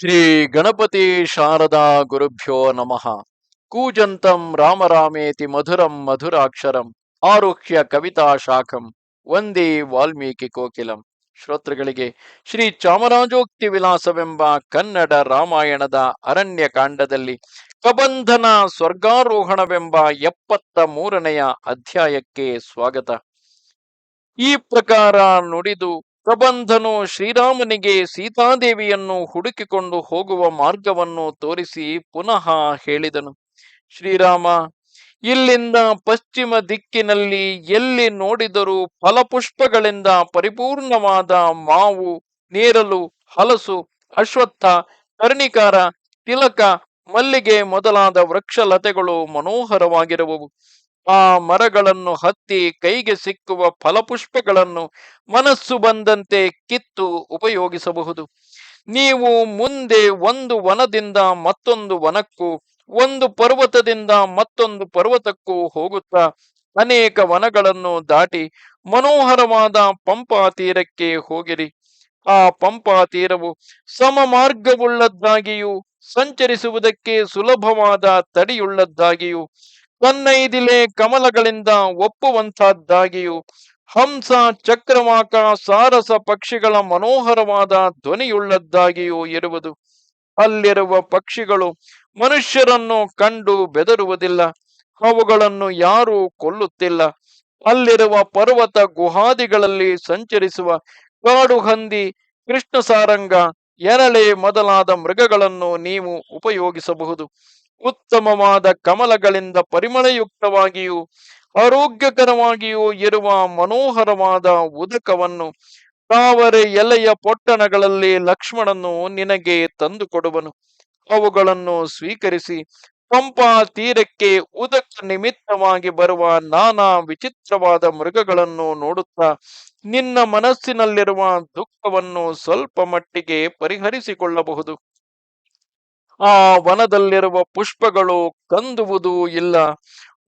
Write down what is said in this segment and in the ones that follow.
ಶ್ರೀ ಗಣಪತಿ ಶಾರದಾ ಗುರುಭ್ಯೋ ನಮಃ. ಕೂಜಂತಂ ರಾಮರಾಮೇತಿ ಮಧುರಂ ಮಧುರಾಕ್ಷರಂ ಆರುಹ್ಯ ಕವಿತಾ ಶಾಖಂ ವಂದೇ ವಾಲ್ಮೀಕಿ ಕೋಕಿಲಂ. ಶ್ರೋತೃಗಳಿಗೆ ಶ್ರೀ ಚಾಮರಾಜೋಕ್ತಿ ವಿಲಾಸವೆಂಬ ಕನ್ನಡ ರಾಮಾಯಣದ ಅರಣ್ಯ ಕಾಂಡದಲ್ಲಿ ಕಬಂಧನ ಸ್ವರ್ಗಾರೋಹಣವೆಂಬ ಎಪ್ಪತ್ತ ಮೂರನೆಯ ಅಧ್ಯಾಯಕ್ಕೆ ಸ್ವಾಗತ. ಈ ಪ್ರಕಾರ ನುಡಿದು ಪ್ರಬಂಧನು ಶ್ರೀರಾಮನಿಗೆ ಸೀತಾದೇವಿಯನ್ನು ಹುಡುಕಿಕೊಂಡು ಹೋಗುವ ಮಾರ್ಗವನ್ನು ತೋರಿಸಿ ಪುನಃ ಹೇಳಿದನು, ಶ್ರೀರಾಮ, ಇಲ್ಲಿಂದ ಪಶ್ಚಿಮ ದಿಕ್ಕಿನಲ್ಲಿ ಎಲ್ಲಿ ನೋಡಿದರೂ ಫಲಪುಷ್ಪಗಳಿಂದ ಪರಿಪೂರ್ಣವಾದ ಮಾವು, ನೇರಲು, ಹಲಸು, ಅಶ್ವತ್ಥ, ಕರ್ಣಿಕಾರ, ತಿಲಕ, ಮಲ್ಲಿಗೆ ಮೊದಲಾದ ವೃಕ್ಷಲತೆಗಳು ಮನೋಹರವಾಗಿರುವವು. ಆ ಮರಗಳನ್ನು ಹತ್ತಿ ಕೈಗೆ ಸಿಕ್ಕುವ ಫಲಪುಷ್ಪಗಳನ್ನು ಮನಸ್ಸು ಬಂದಂತೆ ಕಿತ್ತು ಉಪಯೋಗಿಸಬಹುದು. ನೀವು ಮುಂದೆ ಒಂದು ವನದಿಂದ ಮತ್ತೊಂದು ವನಕ್ಕೂ, ಒಂದು ಪರ್ವತದಿಂದ ಮತ್ತೊಂದು ಪರ್ವತಕ್ಕೂ ಹೋಗುತ್ತಾ, ಅನೇಕ ವನಗಳನ್ನು ದಾಟಿ ಮನೋಹರವಾದ ಪಂಪಾ ತೀರಕ್ಕೆ ಹೋಗಿರಿ. ಆ ಪಂಪಾ ತೀರವು ಸಮ ಮಾರ್ಗವುಳ್ಳದ್ದಾಗಿಯೂ ಸಂಚರಿಸುವುದಕ್ಕೆ ಸುಲಭವಾದ ತಡಿಯುಳ್ಳದ್ದಾಗಿಯೂ ಕನ್ನೈದಿಲೆ ಕಮಲಗಳಿಂದ ಒಪ್ಪುವಂತಹದ್ದಾಗಿಯೂ ಹಂಸ, ಚಕ್ರವಾಕ, ಸಾರಸ ಪಕ್ಷಿಗಳ ಮನೋಹರವಾದ ಧ್ವನಿಯುಳ್ಳದ್ದಾಗಿಯೂ ಇರುವುದು. ಅಲ್ಲಿರುವ ಪಕ್ಷಿಗಳು ಮನುಷ್ಯರನ್ನು ಕಂಡು ಬೆದರುವುದಿಲ್ಲ, ಅವುಗಳನ್ನು ಯಾರೂ ಕೊಲ್ಲುತ್ತಿಲ್ಲ. ಅಲ್ಲಿರುವ ಪರ್ವತ ಗುಹಾದಿಗಳಲ್ಲಿ ಸಂಚರಿಸುವ ಕಾಡು ಹಂದಿ ಕೃಷ್ಣ ಸಾರಂಗ ಎರಳೆ ಮೊದಲಾದ ಮೃಗಗಳನ್ನು ನೀವು ಉಪಯೋಗಿಸಬಹುದು. ಉತ್ತಮವಾದ ಕಮಲಗಳಿಂದ ಪರಿಮಳಯುಕ್ತವಾಗಿಯೂ, ಆರೋಗ್ಯಕರವಾಗಿಯೂ ಇರುವ ಮನೋಹರವಾದ ಉದಕವನ್ನು ತಾವರೆ ಎಲೆಯ ಪೊಟ್ಟಣಗಳಲ್ಲಿ ಲಕ್ಷ್ಮಣನು ನಿನಗೆ ತಂದು ಕೊಡುವನು ಅವುಗಳನ್ನು ಸ್ವೀಕರಿಸಿ ಪಂಪಾ ತೀರಕ್ಕೆ ಉದಕ ನಿಮಿತ್ತವಾಗಿ ಬರುವ ನಾನಾ ವಿಚಿತ್ರವಾದ ಮೃಗಗಳನ್ನು ನೋಡುತ್ತಾ, ನಿನ್ನ ಮನಸ್ಸಿನಲ್ಲಿರುವ ದುಃಖವನ್ನು ಸ್ವಲ್ಪ ಮಟ್ಟಿಗೆ ಪರಿಹರಿಸಿಕೊಳ್ಳಬಹುದು. ಆ ವನದಲ್ಲಿರುವ ಪುಷ್ಪಗಳು ಕಂದುವುದು ಇಲ್ಲ,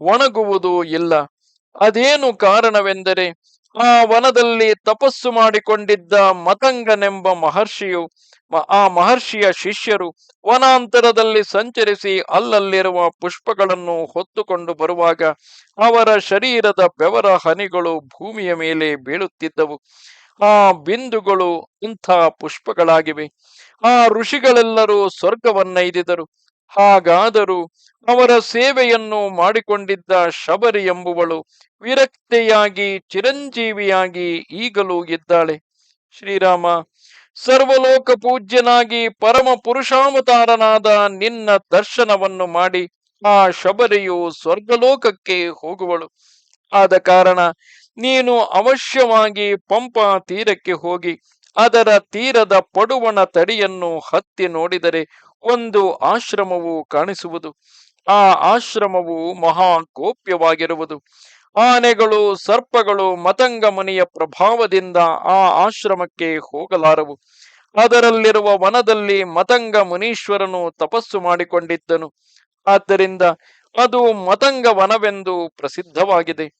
ಒಣಗುವುದು ಇಲ್ಲ. ಅದೇನು ಕಾರಣವೆಂದರೆ ಆ ವನದಲ್ಲಿ ತಪಸ್ಸು ಮಾಡಿಕೊಂಡಿದ್ದ ಮತಂಗನೆಂಬ ಮಹರ್ಷಿಯು ಆ ಮಹರ್ಷಿಯ ಶಿಷ್ಯರು ವನಾಂತರದಲ್ಲಿ ಸಂಚರಿಸಿ ಅಲ್ಲಲ್ಲಿರುವ ಪುಷ್ಪಗಳನ್ನು ಹೊತ್ತುಕೊಂಡು ಬರುವಾಗ ಅವರ ಶರೀರದ ಬೆವರ ಹನಿಗಳು ಭೂಮಿಯ ಮೇಲೆ ಬೀಳುತ್ತಿದ್ದವು. ಆ ಬಿಂದುಗಳು ಇಂಥ ಪುಷ್ಪಗಳಾಗಿವೆ. ಆ ಋಷಿಗಳೆಲ್ಲರೂ ಸ್ವರ್ಗವನ್ನೈದಿದರು. ಹಾಗಾದರೂ ಅವರ ಸೇವೆಯನ್ನು ಮಾಡಿಕೊಂಡಿದ್ದ ಶಬರಿ ಎಂಬುವಳು ವಿರಕ್ತೆಯಾಗಿ ಚಿರಂಜೀವಿಯಾಗಿ ಈಗಲೂ ಇದ್ದಾಳೆ. ಶ್ರೀರಾಮ, ಸರ್ವಲೋಕ ಪೂಜ್ಯನಾಗಿ ಪರಮ ಪುರುಷಾವತಾರನಾದ ನಿನ್ನ ದರ್ಶನವನ್ನು ಮಾಡಿ ಆ ಶಬರಿಯು ಸ್ವರ್ಗಲೋಕಕ್ಕೆ ಹೋಗುವಳು. ಆದ ಕಾರಣ ನೀನು ಅವಶ್ಯವಾಗಿ ಪಂಪ ತೀರಕ್ಕೆ ಹೋಗಿ ಅದರ ತೀರದ ಪಡುವಣ ತಡಿಯನ್ನು ಹತ್ತಿ ನೋಡಿದರೆ ಒಂದು ಆಶ್ರಮವು ಕಾಣಿಸುವುದು. ಆ ಆಶ್ರಮವು ಮಹಾ ಗೋಪ್ಯವಾಗಿರುವುದು ಆನೆಗಳು, ಸರ್ಪಗಳು ಮತಂಗ ಮುನಿಯ ಪ್ರಭಾವದಿಂದ ಆ ಆಶ್ರಮಕ್ಕೆ ಹೋಗಲಾರವು. ಅದರಲ್ಲಿರುವ ವನದಲ್ಲಿ ಮತಂಗ ಮುನೀಶ್ವರನು ತಪಸ್ಸು ಮಾಡಿಕೊಂಡಿದ್ದನು. ಆದ್ದರಿಂದ ಅದು ಮತಂಗ ವನವೆಂದು ಪ್ರಸಿದ್ಧವಾಗಿದೆ.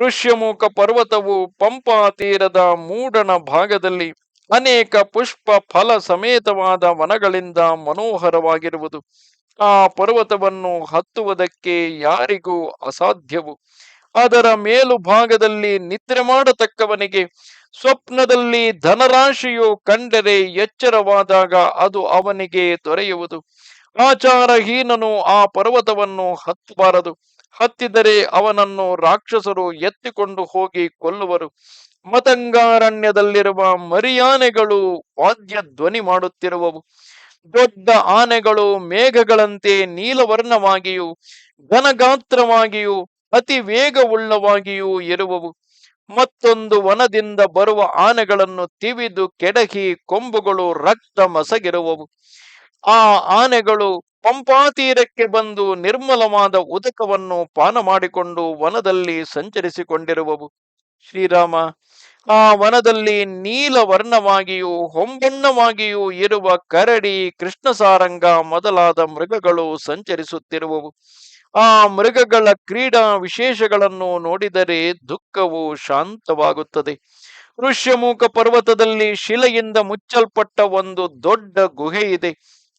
ಋಷ್ಯಮುಖ ಪರ್ವತವು ಪಂಪಾ ತೀರದ ಮೂಡಣ ಭಾಗದಲ್ಲಿ ಅನೇಕ ಪುಷ್ಪ ಫಲ ಸಮೇತವಾದ ವನಗಳಿಂದ ಮನೋಹರವಾಗಿರುವುದು. ಆ ಪರ್ವತವನ್ನು ಹತ್ತುವುದಕ್ಕೆ ಯಾರಿಗೂ ಅಸಾಧ್ಯವು. ಅದರ ಮೇಲು ಭಾಗದಲ್ಲಿ ನಿದ್ರೆ ಮಾಡತಕ್ಕವನಿಗೆ ಸ್ವಪ್ನದಲ್ಲಿ ಧನರಾಶಿಯು ಕಂಡರೆ ಎಚ್ಚರವಾದಾಗ ಅದು ಅವನಿಗೆ ದೊರೆಯುವುದು. ಆಚಾರಹೀನನು ಆ ಪರ್ವತವನ್ನು ಹತ್ತಬಾರದು. ಹತ್ತಿದರೆ ಅವನನ್ನು ರಾಕ್ಷಸರು ಎತ್ತಿಕೊಂಡು ಹೋಗಿ ಕೊಲ್ಲುವರು. ಮತಂಗಾರಣ್ಯದಲ್ಲಿರುವ ಮರಿಯಾನೆಗಳು ವಾದ್ಯ ಧ್ವನಿ ಮಾಡುತ್ತಿರುವವು. ದೊಡ್ಡ ಆನೆಗಳು ಮೇಘಗಳಂತೆ ನೀಲವರ್ಣವಾಗಿಯೂ, ಘನಗಾತ್ರವಾಗಿಯೂ, ಅತಿ ವೇಗವುಳ್ಳವಾಗಿಯೂ ಇರುವವು. ಮತ್ತೊಂದು ವನದಿಂದ ಬರುವ ಆನೆಗಳನ್ನು ತಿವಿದು ಕೆಡಹಿ ಕೊಂಬುಗಳು ರಕ್ತ ಮಸಗಿರುವವು. ಆ ಆನೆಗಳು ಪಂಪಾತೀರಕ್ಕೆ ಬಂದು ನಿರ್ಮಲವಾದ ಉದಕವನ್ನು ಪಾನ ಮಾಡಿಕೊಂಡು ವನದಲ್ಲಿ ಸಂಚರಿಸಿಕೊಂಡಿರುವವು. ಶ್ರೀರಾಮ, ಆ ವನದಲ್ಲಿ ನೀಲ ವರ್ಣವಾಗಿಯೂ ಹೊಂಬಣ್ಣವಾಗಿಯೂ ಇರುವ ಕರಡಿ, ಕೃಷ್ಣಸಾರಂಗ ಮೊದಲಾದ ಮೃಗಗಳು ಸಂಚರಿಸುತ್ತಿರುವವು. ಆ ಮೃಗಗಳ ಕ್ರೀಡಾ ವಿಶೇಷಗಳನ್ನು ನೋಡಿದರೆ ದುಃಖವು ಶಾಂತವಾಗುತ್ತದೆ. ಋಷ್ಯಮೂಖ ಪರ್ವತದಲ್ಲಿ ಶಿಲೆಯಿಂದ ಮುಚ್ಚಲ್ಪಟ್ಟ ಒಂದು ದೊಡ್ಡ ಗುಹೆ ಇದೆ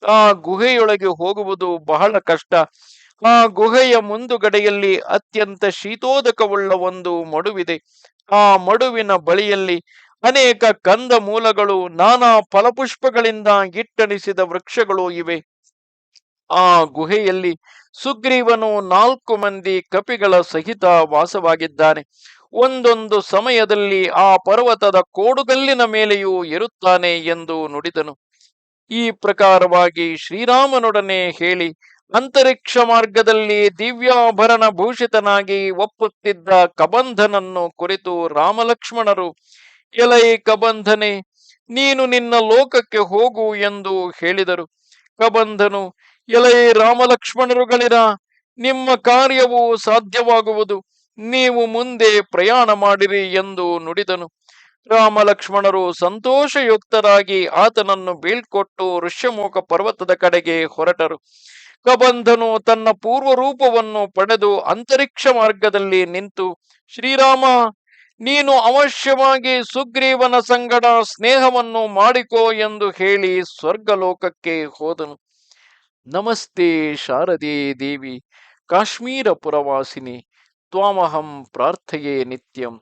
ಆ ಗುಹೆಯೊಳಗೆ ಹೋಗುವುದು ಬಹಳ ಕಷ್ಟ. ಆ ಗುಹೆಯ ಮುಂದುಗಡೆಯಲ್ಲಿ ಅತ್ಯಂತ ಶೀತೋದಕವುಳ್ಳ ಒಂದು ಮಡುವಿದೆ. ಆ ಮಡುವಿನ ಬಳಿಯಲ್ಲಿ ಅನೇಕ ಕಂದ ಮೂಲಗಳು, ನಾನಾ ಫಲಪುಷ್ಪಗಳಿಂದ ಗಿಟ್ಟಣಿಸಿದ ವೃಕ್ಷಗಳು ಇವೆ. ಆ ಗುಹೆಯಲ್ಲಿ ಸುಗ್ರೀವನು ನಾಲ್ಕು ಮಂದಿ ಕಪಿಗಳ ಸಹಿತ ವಾಸವಾಗಿದ್ದಾನೆ. ಒಂದೊಂದು ಸಮಯದಲ್ಲಿ ಆ ಪರ್ವತದ ಕೋಡುಗಲ್ಲಿನ ಮೇಲೆಯೂ ಇರುತ್ತಾನೆ ಎಂದು ನುಡಿದನು. ಈ ಪ್ರಕಾರವಾಗಿ ಶ್ರೀರಾಮನೊಡನೆ ಹೇಳಿ ಅಂತರಿಕ್ಷ ಮಾರ್ಗದಲ್ಲಿ ದಿವ್ಯಾಭರಣ ಭೂಷಿತನಾಗಿ ಒಪ್ಪುತ್ತಿದ್ದ ಕಬಂಧನನ್ನು ಕುರಿತು ರಾಮಲಕ್ಷ್ಮಣರು, ಎಲೈ ಕಬಂಧನೆ, ನೀನು ನಿನ್ನ ಲೋಕಕ್ಕೆ ಹೋಗು ಎಂದು ಹೇಳಿದರು. ಕಬಂಧನು, ಎಲೈ ರಾಮಲಕ್ಷ್ಮಣರುಗಳಿರ, ನಿಮ್ಮ ಕಾರ್ಯವು ಸಾಧ್ಯವಾಗುವುದು. ನೀವು ಮುಂದೆ ಪ್ರಯಾಣ ಮಾಡಿರಿ ಎಂದು ನುಡಿದನು. ರಾಮ ಲಕ್ಷ್ಮಣರು ಸಂತೋಷಯುಕ್ತರಾಗಿ ಆತನನ್ನು ಬೀಳ್ಕೊಟ್ಟು ಋಷ್ಯಮೂಖ ಪರ್ವತದ ಕಡೆಗೆ ಹೊರಟರು. ಕಬಂಧನು ತನ್ನ ಪೂರ್ವ ರೂಪವನ್ನು ಪಡೆದು ಅಂತರಿಕ್ಷ ಮಾರ್ಗದಲ್ಲಿ ನಿಂತು, ಶ್ರೀರಾಮ, ನೀನು ಅವಶ್ಯವಾಗಿ ಸುಗ್ರೀವನ ಸಂಗಡ ಸ್ನೇಹವನ್ನು ಮಾಡಿಕೋ ಎಂದು ಹೇಳಿ ಸ್ವರ್ಗಲೋಕಕ್ಕೆ ಹೋದನು. ನಮಸ್ತೆ ಶಾರದೆ ದೇವಿ, ಕಾಶ್ಮೀರ ಪುರವಾಸಿನಿ, ತ್ವಾಮಹಂ ಪ್ರಾರ್ಥೆಯೇ ನಿತ್ಯಂ.